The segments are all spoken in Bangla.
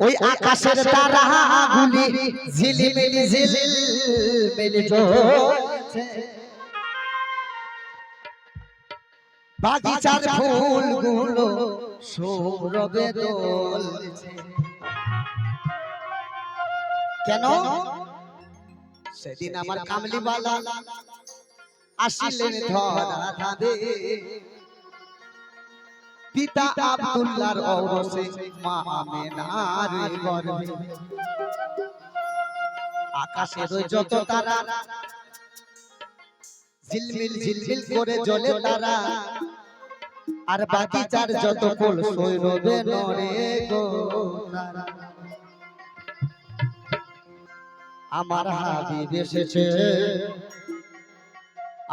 ওই আকাশের তারা গুলি ঝিলিমিলি ঝিলমিলি বাগিচার ফুলগুলো সৌরভে দোলছে কেন? সেদিন আমার কামলিওয়ালা আসিলেন ধরা ধাঁধে পিতা আব্দুল্লাহর ঔরসে মা আমেনার গর্ভে আকাশের যত তারা ঝিলমিল ঝিলমিল করে জ্বলে তারা। আর বাগিচার যত ফুল সৈরবে নরে গো তারা। আমার হাবিব এসেছে।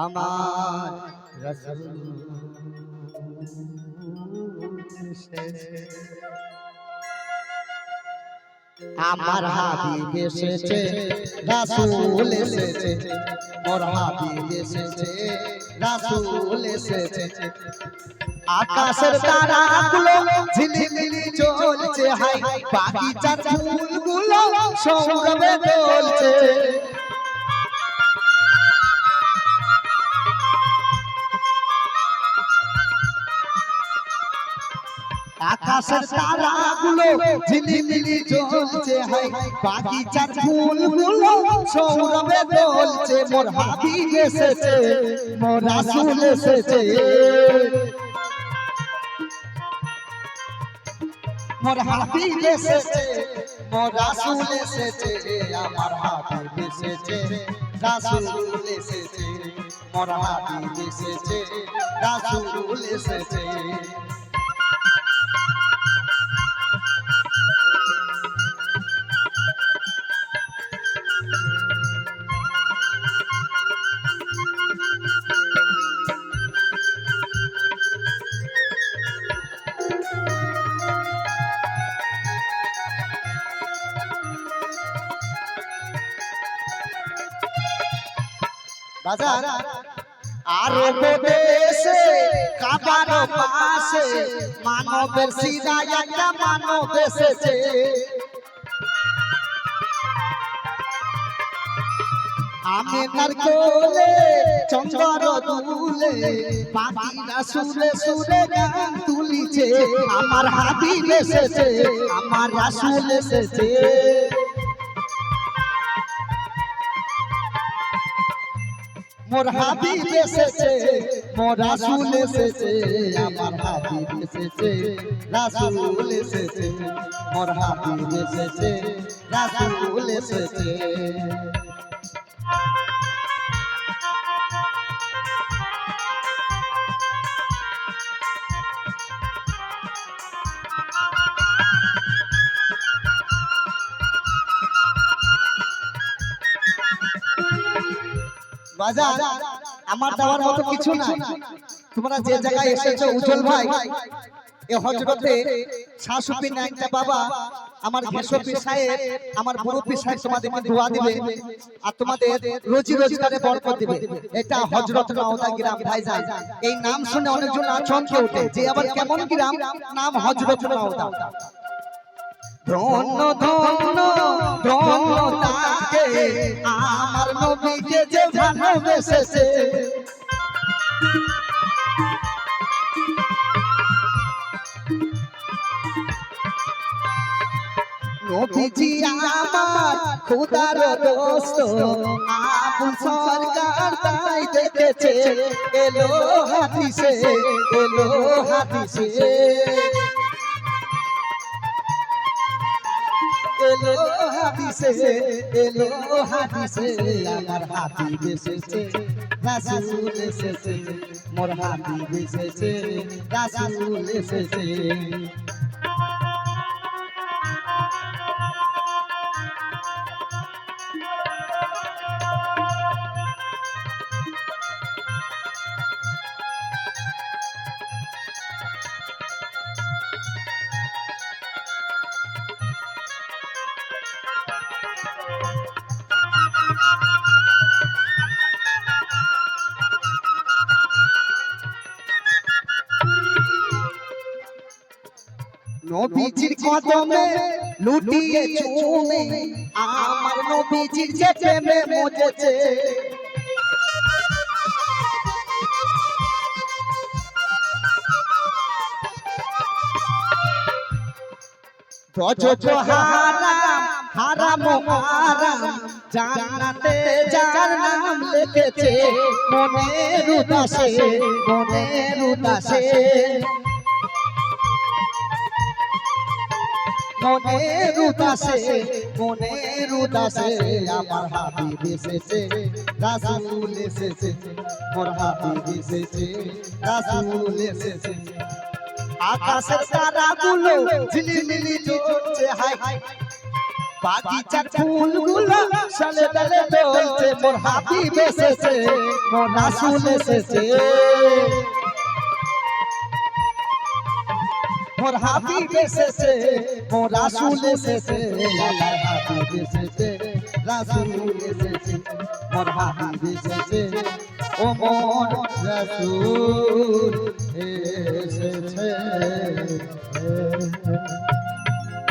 আমার রাসূল। আমার হাবিব এসেছে, রাসূল এসেছে, মোর হাবিব এসেছে, রাসূল এসেছে আকাশের তারাগুলো ঝিলিমিলি জ্বলছে হাই বাগিচার ফুলগুলো সৌরভে দোলছে আকাশের তারাগুলো ঝিলিমিলি জ্বলছে হাই বাগিচার ফুলগুলো সৌরভে দোলছে মোর হাবিব এসেছে, মোর রাসূল এসেছে। মোর হাবিব এসেছে, মোর রাসূল এসেছে, আমার হাবিব এসেছে, রাসূল এসেছে, মোর হাবিব এসেছে, রাসূল এসেছে। বাজার। আরব দেশে কাবার পাশে মানবের সিনা একটা মানব এসেছে। আমেনার কোলে চন্দর দুলে পাখিরা সুরে সুরে গান তুলিছে। আমার হাবিব এসেছে আমার রাসূল এসেছে। মোর হাবিব এসেছে মোর রাসূল এসেছে, আমার হাবিব এসেছে রাসূল এসেছে, মোর হাবিব এসেছে রাসূল এসেছে। বাজার আমার দেওয়ার মতো কিছু নাই। তোমরা যে জায়গায় এসেছ উজ্জ্বল ভাই এ হজরতে শাশুপি নাইনটা বাবা আমার ঘেসপি সাহেব আমার মুরব্বী সাহেব তোমাদেরকে দোয়া দিবে আর তোমাদের রোজি রোজগারে বরকত দিবে। এটা হজরত নাওদা গ্রাম ভাইজান। এই নাম শুনে অনেকজন আচমকে ওঠে যে আবার কেমন গ্রাম? নাম হজরত নাওদা ধন্য ধন্য ধন্য তাকে আমার নবীকে যে ভালোবেসেছে। নবীজি আমার খুদার দোস্ত, আবুল সরকার তাই দেখেছে। এলো হাদিসে এলো হাদিসে। এলো হাদিসে এলো হাদিসে আমার হাবিব এসেছে রাসূল এসেছে মোর হাবিব এসেছে রাসূল এসেছে নবীজির কদমে লুটিয়ে চুমে, আমার নবীজির যে প্রেমে মজেছে। গজব হারাম হারাম হারাম জানাতে যার নাম লিখেছে। মনের উদাসে মনের উদাসে। মনের উদাসে মনের উদাসে আমার হাবিব এসেছে। রাসূল এসেছে মোর হাবিব এসেছে। রাসূল এসেছে। আকাশের তারাগুলো ঝিলিমিলি জ্বলছে হাই হাই বাগিচার ফুলগুলো সালে ডালে দোলছে মোর হাবিব এসেছে মোর রাসূল এসেছে। মোর হাবিব এসেছে মোর রাসূল এসেছে, আল্লাহর হাবিব এসেছে, রাসূল এসেছে মোর হাবিব এসেছে, ও মোর রাসূল এসেছে।